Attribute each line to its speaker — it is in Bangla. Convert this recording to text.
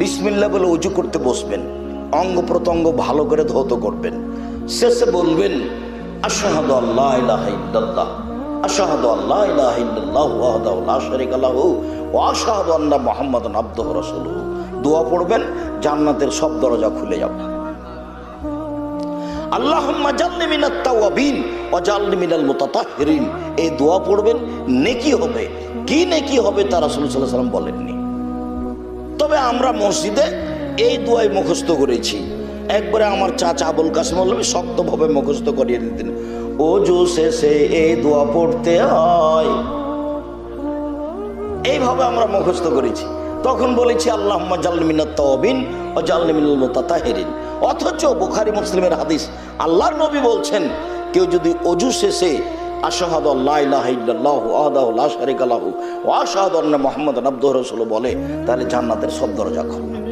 Speaker 1: বিসমিল্লা বলে উঁচু করতে বসবেন। অঙ্গ প্রত্যঙ্গ ভালো করে ধৌত করবেন। শেষে বলবেন, আশাহাদু আল্লাহ ইল্লাল্লাহ, আশাহাদু আল্লাহ ইলাহা ইল্লাল্লাহ ওয়াহদাহু লা শারীকা লাহু ওয়া আশহাদু আন্না মুহাম্মাদান আবদুহু রাসূলুহু। দোয়া পড়বেন, জান্নাতের সব দরজা খুলে যাবে। আল্লাহুম্মা জাল্লি মিনাত তাওয়াবিন ওয়া জাল্লি মিনাল মুতাতাহহিরিন এই দোয়া পড়বেন, নেকি হবে। কি নেকি হবে তা রাসূল সাল্লাল্লাহু আলাইহি সাল্লাম বলেননি। তবে আমরা মসজিদে এই দোয়াই মুখস্থ করেছি। একবারে আমার চাচা আবুল কাসিম আল্লাহ শক্তভাবে মুখস্থ করিয়ে দিতেন। ও জো শেষে এই দোয়া পড়তে হয়। এইভাবে আমরা মুখস্থ করেছি। তখন বলেছি আল্লাহ জালমিনাত তাওবিন ও জালমিনুল মুতাতাহিরিন। অথচ বুখারী মুসলিমের হাদিস, আল্লাহর নবী বলছেন, কেউ যদি অজু শেষে আশাহাদ আল্লাহ বলে তাহলে জান্নাতের সব দরজা খুলবে